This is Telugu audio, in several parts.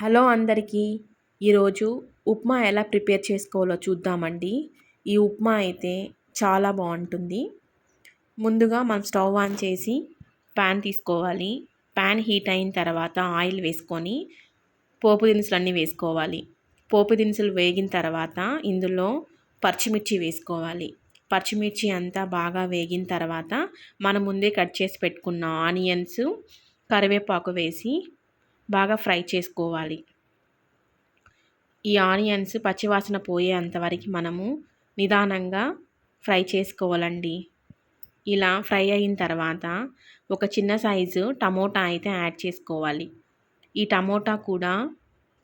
హలో అందరికీ. ఈరోజు ఉప్మా ఎలా ప్రిపేర్ చేసుకోవాలో చూద్దామండి. ఈ ఉప్మా అయితే చాలా బాగుంటుంది. ముందుగా మనం స్టవ్ ఆన్ చేసి ప్యాన్ తీసుకోవాలి. ప్యాన్ హీట్ అయిన తర్వాత ఆయిల్ వేసుకొని పోపు దినుసులు అన్నీ వేసుకోవాలి. పోపు దినుసులు వేగిన తర్వాత ఇందులో పచ్చిమిర్చి వేసుకోవాలి. పచ్చిమిర్చి అంతా బాగా వేగిన తర్వాత మనం ముందే కట్ చేసి పెట్టుకున్న ఆనియన్స్ కరివేపాకు వేసి బాగా ఫ్రై చేసుకోవాలి. ఈ ఆనియన్స్ పచ్చివాసన పోయేంతవరకు మనము నిదానంగా ఫ్రై చేసుకోవాలండి. ఇలా ఫ్రై అయిన తర్వాత ఒక చిన్న సైజు టమోటా అయితే యాడ్ చేసుకోవాలి. ఈ టమోటా కూడా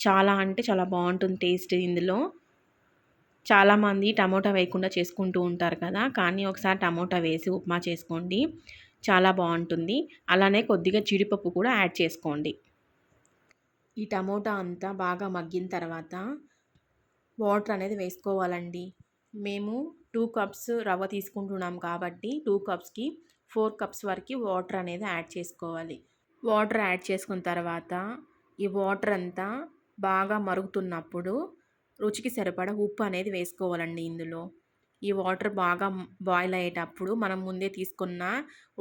చాలా అంటే చాలా బాగుంటుంది టేస్ట్. ఇందులో చాలామంది టమోటా వేయకుండా చేసుకుంటూ ఉంటారు కదా కానీ ఒకసారి టమోటా వేసి ఉప్మా చేసుకోండి. చాలా బాగుంటుంది. అలానే కొద్దిగా జీడిపప్పు కూడా యాడ్ చేసుకోండి. ఈ టమోటా అంతా బాగా మగ్గిన తర్వాత వాటర్ అనేది వేసుకోవాలండి. మేము టూ కప్స్ రవ్వ తీసుకుంటున్నాం కాబట్టి టూ కప్స్కి ఫోర్ కప్స్ వరకు వాటర్ అనేది యాడ్ చేసుకోవాలి. వాటర్ యాడ్ చేసుకున్న తర్వాత ఈ వాటర్ అంతా బాగా మరుగుతున్నప్పుడు రుచికి సరిపడా ఉప్పు అనేది వేసుకోవాలండి ఇందులో. ఈ వాటర్ బాగా బాయిల్ అయ్యేటప్పుడు మనం ముందే తీసుకున్న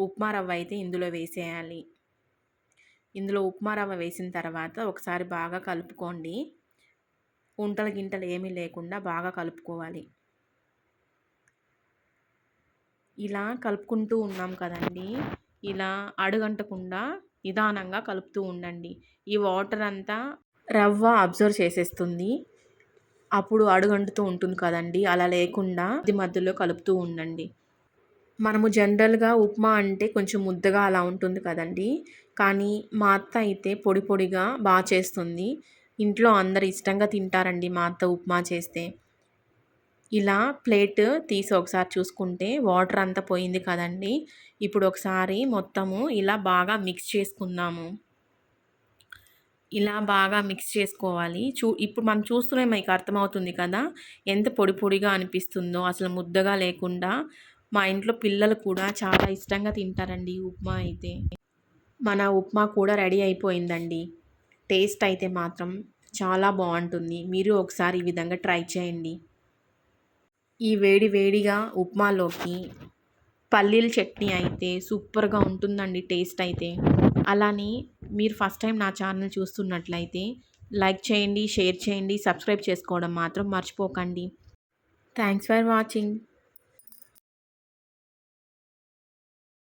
ఉప్మా రవ్వ అయితే ఇందులో వేసేయాలి. ఇందులో ఉప్మా రవ్వ వేసిన తర్వాత ఒకసారి బాగా కలుపుకోండి. ఉంటలు గింటలు ఏమీ లేకుండా బాగా కలుపుకోవాలి. ఇలా కలుపుకుంటూ ఉన్నాం కదండి. ఇలా అడుగంటకుండా నిదానంగా కలుపుతూ ఉండండి. ఈ వాటర్ అంతా రవ్వ అబ్జర్వ్ చేసేస్తుంది. అప్పుడు అడుగంటుతూ ఉంటుంది కదండి. అలా లేకుండా ఇది మధ్యలో కలుపుతూ ఉండండి. మనము జనరల్గా ఉప్మా అంటే కొంచెం ముద్దగా అలా ఉంటుంది కదండి. కానీ మా అత్త అయితే పొడి పొడిగా బాగా చేస్తుంది. ఇంట్లో అందరు ఇష్టంగా తింటారండి మా అత్త ఉప్మా చేస్తే. ఇలా ప్లేట్ తీసి ఒకసారి చూసుకుంటే వాటర్ అంతా పోయింది కదండి. ఇప్పుడు ఒకసారి మొత్తము ఇలా బాగా మిక్స్ చేసుకుందాము. ఇలా బాగా మిక్స్ చేసుకోవాలి. చూ ఇప్పుడు మనం చూస్తూనే మీకు అర్థమవుతుంది కదా? ఎంత పొడి పొడిగా అనిపిస్తుందో అసలు ముద్దగా లేకుండా మా ఇంట్లో పిల్లలు కూడా చాలా ఇష్టంగా తింటారండి ఉప్మా అయితే. మన ఉప్మా కూడా రెడీ అయిపోయిందండి. టేస్ట్ అయితే మాత్రం చాలా బాగుంటుంది. మీరు ఒకసారి ఈ విధంగా ట్రై చేయండి. ఈ వేడి వేడిగా ఉప్మాలోకి పల్లీల చట్నీ అయితే సూపర్గా ఉంటుందండి టేస్ట్ అయితే. అలానే మీరు ఫస్ట్ టైం నా ఛానల్ చూస్తున్నట్లయితే లైక్ చేయండి షేర్ చేయండి సబ్స్క్రైబ్ చేసుకోవడం మాత్రం మర్చిపోకండి. Thanks for watching.